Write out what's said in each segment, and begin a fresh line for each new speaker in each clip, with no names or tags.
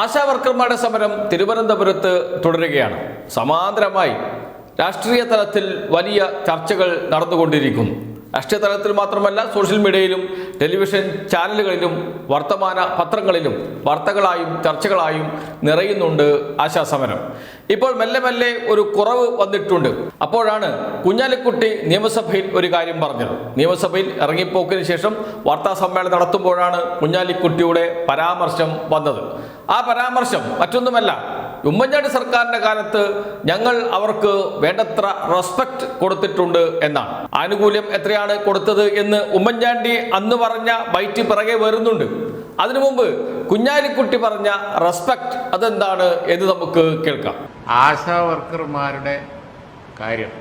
ആശാ വർക്കർമാരുടെ സമരം തിരുവനന്തപുരത്ത് തുടരുകയാണ്. സമാന്തരമായി രാഷ്ട്രീയ തലത്തിൽ വലിയ ചർച്ചകൾ നടന്നുകൊണ്ടിരിക്കുന്നു. രാഷ്ട്രീയ തലത്തിൽ മാത്രമല്ല സോഷ്യൽ മീഡിയയിലും ടെലിവിഷൻ ചാനലുകളിലും വർത്തമാന പത്രങ്ങളിലും വാർത്തകളായും ചർച്ചകളായും നിറയുന്നുണ്ട് ആശാസമരം ഇപ്പോൾ മെല്ലെ മെല്ലെ ഒരു കുറവ് വന്നിട്ടുണ്ട്. അപ്പോഴാണ് കുഞ്ഞാലിക്കുട്ടി നിയമസഭയിൽ ഒരു കാര്യം പറഞ്ഞത്. നിയമസഭയിൽ ഇറങ്ങിപ്പോക്കിന് ശേഷം വാർത്താ സമ്മേളനം നടത്തുമ്പോഴാണ് കുഞ്ഞാലിക്കുട്ടിയുടെ പരാമർശം വന്നത്. ആ പരാമർശം മറ്റൊന്നുമല്ല. ഉമ്മൻചാണ്ടി സർക്കാരിന്റെ കാലത്ത് ഞങ്ങൾ അവർക്ക് വേണ്ടത്ര റെസ്പെക്ട് കൊടുത്തിട്ടുണ്ട് എന്നാണ്. ആനുകൂല്യം എത്രയാണ് കൊടുത്തത് എന്ന് ഉമ്മൻചാണ്ടി അന്ന് പറഞ്ഞ ബൈറ്റ് പിറകെ വരുന്നുണ്ട് അതിനു മുമ്പ് കുഞ്ഞാലിക്കുട്ടി പറഞ്ഞ റെസ്പെക്ട് അതെന്താണ് എന്ന് നമുക്ക് കേൾക്കാം.
ആശാ വർക്കർമാരുടെ കാര്യം.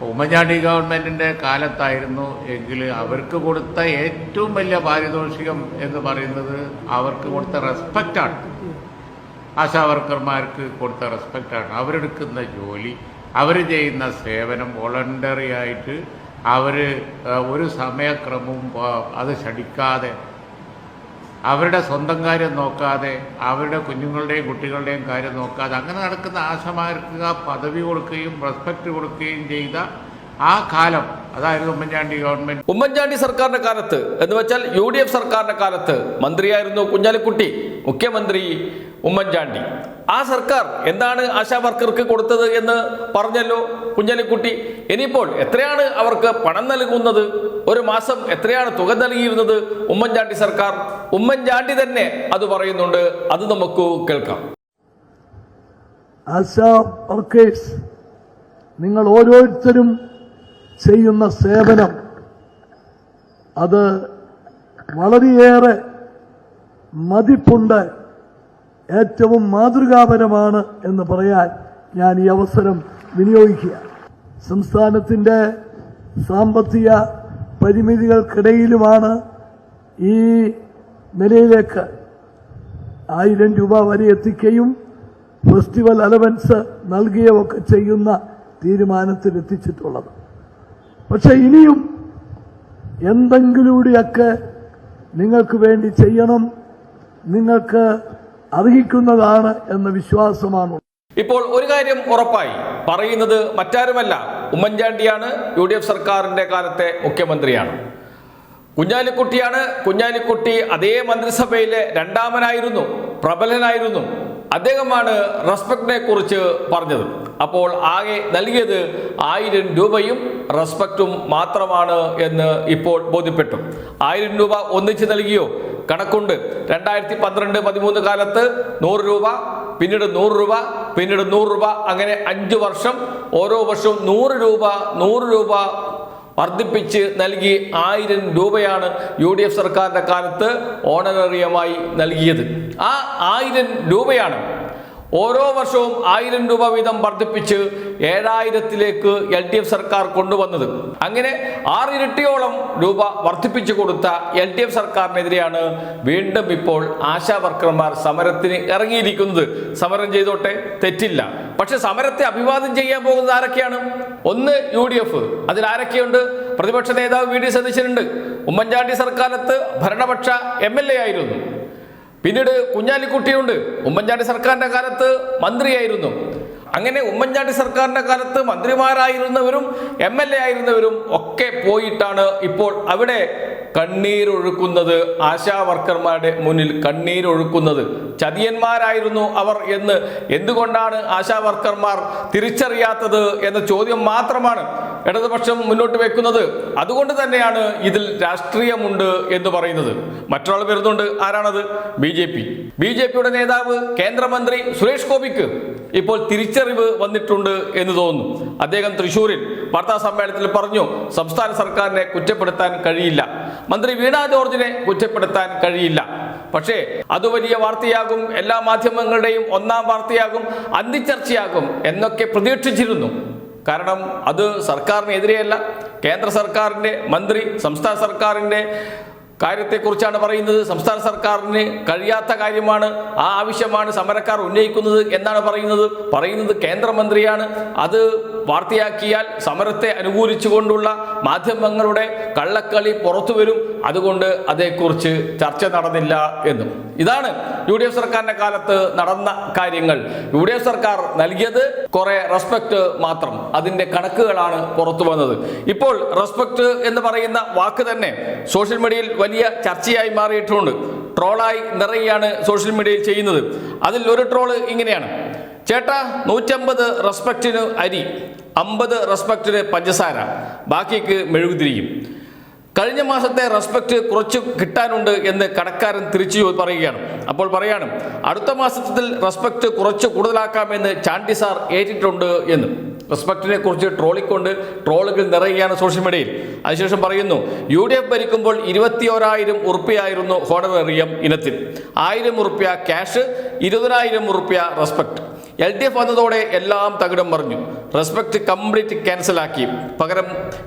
ഉമ്മൻചാണ്ടി ഗവൺമെന്റിന്റെ കാലത്തായിരുന്നു എങ്കിൽ അവർക്ക് കൊടുത്ത ഏറ്റവും വലിയ പാരിതോഷികം എന്ന് പറയുന്നത് അവർക്ക് കൊടുത്ത റെസ്പെക്റ്റാണ്. ആശാ വർക്കർമാർക്ക് കൊടുത്ത റെസ്പെക്റ്റാണ്. അവരെടുക്കുന്ന ജോലി അവർ ചെയ്യുന്ന സേവനം വോളണ്ടറി ആയിട്ട് അവർ ഒരു സമയക്രമവും അത് ശടിക്കാതെ അവരുടെ സ്വന്തം കാര്യം നോക്കാതെ അവരുടെ കുഞ്ഞുങ്ങളുടെയും കുട്ടികളുടെയും കാര്യം നോക്കാതെ അങ്ങനെ നടക്കുന്ന ആശമാർക്ക് പദവി കൊടുക്കുകയും റെസ്പെക്റ്റ് കൊടുക്കുകയും ചെയ്ത ആ കാലം അതായിരുന്നു ഉമ്മൻചാണ്ടി ഗവൺമെന്റ്.
ഉമ്മൻചാണ്ടി സർക്കാരിന്റെ കാലത്ത് എന്ന് വെച്ചാൽ യു ഡി എഫ് സർക്കാരിന്റെ കാലത്ത് മന്ത്രിയായിരുന്നു കുഞ്ഞാലിക്കുട്ടി. മുഖ്യമന്ത്രി ഉമ്മൻചാണ്ടി. ആ സർക്കാർ എന്താണ് ആശാ വർക്കർക്ക് കൊടുത്തത് എന്ന് പറഞ്ഞല്ലോ കുഞ്ഞലിക്കുട്ടി. ഇനിയിപ്പോൾ എത്രയാണ് അവർക്ക് പണം നൽകുന്നത്? ഒരു മാസം എത്രയാണ് തുക നൽകിയിരുന്നത് ഉമ്മൻചാണ്ടി സർക്കാർ? ഉമ്മൻചാണ്ടി തന്നെ അത് പറയുന്നുണ്ട്. അത് നമുക്ക് കേൾക്കാം.
ആശാ വർക്കേഴ്സ് നിങ്ങൾ ഓരോരുത്തരും ചെയ്യുന്ന സേവനം അത് വളരെയേറെ മതിപ്പുണ്ട്. ഏറ്റവും മാതൃകാപരമാണ് എന്ന് പറയാൻ ഞാൻ ഈ അവസരം വിനിയോഗിക്കുക. സംസ്ഥാനത്തിന്റെ സാമ്പത്തിക പരിമിതികൾക്കിടയിലുമാണ് ഈ നിലയിലേക്ക് ആയിരം രൂപ വരെ എത്തിക്കുകയും ഫെസ്റ്റിവൽ അലവൻസ് നൽകുകയൊക്കെ ചെയ്യുന്ന തീരുമാനത്തിൽ എത്തിച്ചിട്ടുള്ളത്. പക്ഷെ ഇനിയും എന്തെങ്കിലൂടെയൊക്കെ നിങ്ങൾക്ക് വേണ്ടി ചെയ്യണം നിങ്ങൾക്ക് അർഹിക്കുന്നതാണ് എന്ന വിശ്വാസമാണ്.
ഇപ്പോൾ ഒരു കാര്യം ഉറപ്പായി. പറയുന്നത് മറ്റാരുമല്ല. ഉമ്മൻചാണ്ടിയാണ് യു ഡി എഫ് സർക്കാരിന്റെ കാലത്തെ മുഖ്യമന്ത്രിയാണ്. കുഞ്ഞാലിക്കുട്ടിയാണ് കുഞ്ഞാലിക്കുട്ടി അതേ മന്ത്രിസഭയിലെ രണ്ടാമനായിരുന്നു പ്രബലനായിരുന്നു. അദ്ദേഹമാണ് റെസ്പെക്റ്റിനെ കുറിച്ച് പറഞ്ഞത്. അപ്പോൾ ആകെ നൽകിയത് ആയിരം രൂപയും റെസ്പെക്റ്റും മാത്രമാണ് എന്ന് ഇപ്പോൾ ബോധ്യപ്പെട്ടു. ആയിരം രൂപ ഒന്നിച്ച് നൽകിയോ? കണക്കുണ്ട്. രണ്ടായിരത്തി പന്ത്രണ്ട് പതിമൂന്ന് കാലത്ത് നൂറ് രൂപ പിന്നീട് നൂറ് രൂപ പിന്നീട് നൂറ് രൂപ അങ്ങനെ അഞ്ച് വർഷം. ഓരോ വർഷവും നൂറ് രൂപ നൂറ് രൂപ വർദ്ധിപ്പിച്ച് നൽകി ആയിരം രൂപയാണ് യു ഡി എഫ് സർക്കാരിന്റെ കാലത്ത് ഓണറേറിയമായി നൽകിയത്. ആ ആയിരം രൂപയാണ് ഓരോ വർഷവും ആയിരം രൂപ വീതം വർദ്ധിപ്പിച്ച് ഏഴായിരത്തിലേക്ക് എൽ ഡി എഫ് സർക്കാർ കൊണ്ടുവന്നത്. അങ്ങനെ ആറിരട്ടിയോളം രൂപ വർദ്ധിപ്പിച്ചു കൊടുത്ത എൽ ഡി എഫ് സർക്കാരിനെതിരെയാണ് വീണ്ടും ഇപ്പോൾ ആശാ വർക്കർമാർ സമരത്തിന് ഇറങ്ങിയിരിക്കുന്നത്. സമരം ചെയ്തോട്ടെ തെറ്റില്ല. പക്ഷെ സമരത്തെ അഭിവാദ്യം ചെയ്യാൻ പോകുന്നത് ആരൊക്കെയാണ്? ഒന്ന് യു ഡി എഫ്. അതിൽ ആരൊക്കെയുണ്ട്? പ്രതിപക്ഷ നേതാവ് വി ഡി സതീശനുണ്ട്. ഉമ്മൻചാണ്ടി സർക്കാരത്ത് ഭരണപക്ഷ എം എൽ എ ആയിരുന്നു. പിന്നീട് കുഞ്ഞാലിക്കുട്ടിയുണ്ട്. ഉമ്മൻചാണ്ടി സർക്കാരിന്റെ കാലത്ത് മന്ത്രിയായിരുന്നു. അങ്ങനെ ഉമ്മൻചാണ്ടി സർക്കാരിന്റെ കാലത്ത് മന്ത്രിമാരായിരുന്നവരും എം എൽ എ ആയിരുന്നവരും ഒക്കെ പോയിട്ടാണ് ഇപ്പോൾ അവിടെ കണ്ണീരൊഴുക്കുന്നത് ആശാവർക്കർമാരുടെ മുന്നിൽ കണ്ണീരൊഴുക്കുന്നത് ചതിയന്മാരായിരുന്നു അവർ എന്ന് എന്തുകൊണ്ടാണ് ആശാവർക്കർമാർ തിരിച്ചറിയാത്തത് എന്ന ചോദ്യം മാത്രമാണ് ഇടതുപക്ഷം മുന്നോട്ട് വെക്കുന്നത്. അതുകൊണ്ട് തന്നെയാണ് ഇതിൽ രാഷ്ട്രീയമുണ്ട് എന്ന് പറയുന്നത്. മറ്റൊരാൾ വരുന്നുണ്ട്. ആരാണത്? B J P. B J പിയുടെ നേതാവ് കേന്ദ്രമന്ത്രി സുരേഷ് ഗോപിക്ക്. ഇപ്പോൾ തിരിച്ചറിവ് വന്നിട്ടുണ്ട് എന്ന് തോന്നുന്നു. അദ്ദേഹം തൃശൂരിൽ വാർത്താ സമ്മേളനത്തിൽ പറഞ്ഞു സംസ്ഥാന സർക്കാരിനെ കുറ്റപ്പെടുത്താൻ കഴിയില്ല. മന്ത്രി വീണ ജോർജിനെ കുറ്റപ്പെടുത്താൻ കഴിയില്ല. പക്ഷേ അത് വലിയ വാർത്തയാകും എല്ലാ മാധ്യമങ്ങളുടെയും ഒന്നാം വാർത്തയാകും അന്തിച്ചർച്ചയാകും എന്നൊക്കെ പ്രതീക്ഷിച്ചിരുന്നു. കാരണം അത് സർക്കാരിനെതിരെയല്ല. കേന്ദ്ര സർക്കാരിന്റെ മന്ത്രി സംസ്ഥാന സർക്കാരിന്റെ കാര്യത്തെക്കുറിച്ചാണ് പറയുന്നത്. സംസ്ഥാന സർക്കാരിന് കഴിയാത്ത കാര്യമാണ് ആ ആവശ്യമാണ് സമരക്കാർ ഉന്നയിക്കുന്നത് എന്നാണ് പറയുന്നത്. പറയുന്നത് കേന്ദ്രമന്ത്രിയാണ്. അത് വാർത്തയാക്കിയാൽ സമരത്തെ അനുകൂലിച്ചുകൊണ്ടുള്ള മാധ്യമങ്ങളുടെ കള്ളക്കളി പുറത്തു വരും. അതുകൊണ്ട് അതേക്കുറിച്ച് ചർച്ച നടന്നില്ല എന്നും. ഇതാണ് യു ഡി എഫ് സർക്കാരിന്റെ കാലത്ത് നടന്ന കാര്യങ്ങൾ. യു ഡി എഫ് സർക്കാർ നൽകിയത് കുറെ റെസ്പെക്ട് മാത്രം. അതിന്റെ കണക്കുകളാണ് പുറത്തു വന്നത്. ഇപ്പോൾ റെസ്പെക്ട് എന്ന് പറയുന്ന വാക്ക് തന്നെ സോഷ്യൽ മീഡിയയിൽ വലിയ ചർച്ചയായി മാറിയിട്ടുണ്ട്. ട്രോളായി നിറയുകയാണ് സോഷ്യൽ മീഡിയയിൽ ചെയ്യുന്നത്. അതിൽ ഒരു ട്രോൾ ഇങ്ങനെയാണ്. ചേട്ടാ നൂറ്റമ്പത് റെസ്പെക്റ്റിന് അരി അമ്പത് റെസ്പെക്റ്റിന് പഞ്ചസാര. ബാക്കിക്ക് മെഴുകുതിരിയും. കഴിഞ്ഞ മാസത്തെ റെസ്പെക്റ്റ് കുറച്ച് കിട്ടാനുണ്ട് എന്ന് കടക്കാരൻ തിരിച്ചു പറയുകയാണ്. അപ്പോൾ പറയാണ് അടുത്ത മാസത്തിൽ റെസ്പെക്റ്റ് കുറച്ച് കൂടുതലാക്കാമെന്ന് ചാണ്ടി സാർ ഏറ്റിട്ടുണ്ട് എന്ന്. റെസ്പെക്റ്റിനെ കുറിച്ച് ട്രോളിക്കൊണ്ട് ട്രോളുകൾ നിറയുകയാണ് സോഷ്യൽ മീഡിയയിൽ. അതിനുശേഷം പറയുന്നു യു ഡി എഫ് ഭരിക്കുമ്പോൾ ഇരുപത്തിയോരായിരം ഉറുപ്പ്യായിരുന്നു ഹോണറേറിയം ഇനത്തിൽ. ആയിരം ഉറുപ്പ്യ ക്യാഷ് ഇരുപതിനായിരം ഉറുപ്പ്യ റെസ്പെക്ട് എൽ ഡി എഫ് വന്നതോടെ എല്ലാം തകിടം മറിഞ്ഞു. റെസ്പെക്ട് കംപ്ലീറ്റ് ക്യാൻസലാക്കി പകരം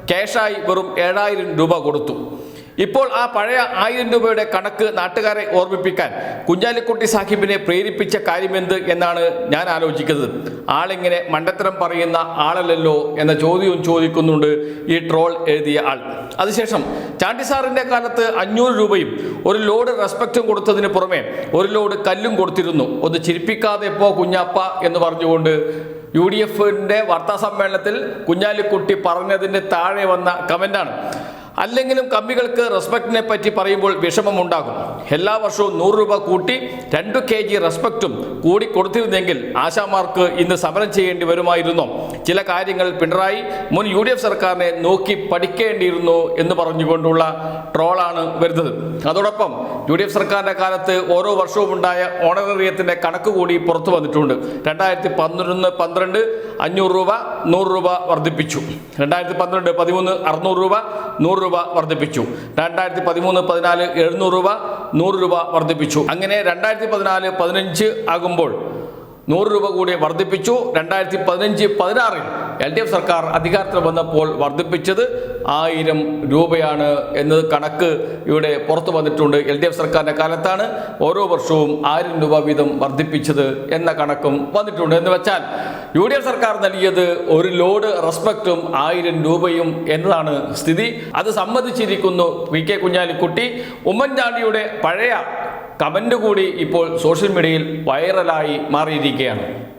ക്യാഷായി വെറും ഏഴായിരം രൂപ കൊടുത്തു. ഇപ്പോൾ ആ പഴയ ആയിരം രൂപയുടെ കണക്ക് നാട്ടുകാരെ ഓർമ്മിപ്പിക്കാൻ കുഞ്ഞാലിക്കുട്ടി സാഹിബിനെ പ്രേരിപ്പിച്ച കാര്യമെന്ത് എന്നാണ് ഞാൻ ആലോചിക്കുന്നത്. ആളിങ്ങനെ മണ്ടത്തരം പറയുന്ന ആളല്ലല്ലോ എന്ന ചോദ്യവും ചോദിക്കുന്നുണ്ട് ഈ ട്രോൾ എഴുതിയ ആൾ. അതിനുശേഷം ചാണ്ടി സാറിന്റെ കാലത്ത് അഞ്ഞൂറ് രൂപയും ഒരു ലോഡ് റെസ്പെക്റ്റും കൊടുത്തതിന് പുറമെ ഒരു ലോഡ് കല്ലും കൊടുത്തിരുന്നു. ഒന്ന് ചിരിപ്പിക്കാതെ പോ കുഞ്ഞാപ്പ എന്ന് പറഞ്ഞുകൊണ്ട് യു ഡി എഫിന്റെ വാർത്താ സമ്മേളനത്തിൽ കുഞ്ഞാലിക്കുട്ടി പറഞ്ഞതിന്റെ താഴെ വന്ന കമന്റാണ് അല്ലെങ്കിലും കമ്പികൾക്ക് റെസ്പെക്റ്റിനെ പറ്റി പറയുമ്പോൾ വിഷമമുണ്ടാകും. എല്ലാ വർഷവും നൂറ് രൂപ കൂട്ടി രണ്ട് കെ ജി റെസ്പെക്റ്റും കൂടി കൊടുത്തിരുന്നെങ്കിൽ ആശാമാർക്ക് ഇന്ന് സമരം ചെയ്യേണ്ടി വരുമായിരുന്നു. ചില കാര്യങ്ങൾ പിണറായി മുൻ യു ഡി എഫ് സർക്കാരിനെ നോക്കി പഠിക്കേണ്ടിയിരുന്നു എന്ന് പറഞ്ഞുകൊണ്ടുള്ള ട്രോളാണ് വരുന്നത്. അതോടൊപ്പം യു ഡി എഫ് സർക്കാരിന്റെ കാലത്ത് ഓരോ വർഷവും ഉണ്ടായ ഓണറേറിയത്തിന്റെ കണക്ക് കൂടി പുറത്തു വന്നിട്ടുണ്ട്. രണ്ടായിരത്തി പന്ത്രണ്ട് പന്ത്രണ്ട് അഞ്ഞൂറ് രൂപ നൂറ് രൂപ വർദ്ധിപ്പിച്ചു. രണ്ടായിരത്തി പന്ത്രണ്ട് പതിമൂന്ന് അറുന്നൂറ് രൂപ നൂറ് രൂപ വർദ്ധിപ്പിച്ചു. രണ്ടായിരത്തി പതിമൂന്ന് പതിനാല് എഴുന്നൂറ് രൂപ നൂറ് രൂപ വർദ്ധിപ്പിച്ചു. അങ്ങനെ രണ്ടായിരത്തി പതിനാല് പതിനഞ്ച് ആകുമ്പോൾ നൂറ് രൂപ കൂടി വർദ്ധിപ്പിച്ചു. രണ്ടായിരത്തി പതിനഞ്ച് പതിനാറിൽ എൽ ഡി എഫ് സർക്കാർ അധികാരത്തിൽ വന്നപ്പോൾ വർദ്ധിപ്പിച്ചത് ആയിരം രൂപയാണ് എന്നത് കണക്ക് ഇവിടെ പുറത്തു വന്നിട്ടുണ്ട് എൽ ഡി എഫ് സർക്കാരിന്റെ കാലത്താണ് ഓരോ വർഷവും ആയിരം രൂപ വീതം വർദ്ധിപ്പിച്ചത് എന്ന കണക്കും വന്നിട്ടുണ്ട്. എന്ന് വെച്ചാൽ യു ഡി എഫ് സർക്കാർ നൽകിയത് ഒരു ലോഡ് റെസ്പെക്റ്റും ആയിരം രൂപയും എന്നതാണ് സ്ഥിതി. അത് സമ്മതിച്ചിരിക്കുന്നു വി കെ കുഞ്ഞാലിക്കുട്ടി. ഉമ്മൻചാണ്ടിയുടെ പഴയ കമന്റ് കൂടി ഇപ്പോൾ സോഷ്യൽ മീഡിയയിൽ വൈറലായി മാറിയിരിക്കുകയാണ്.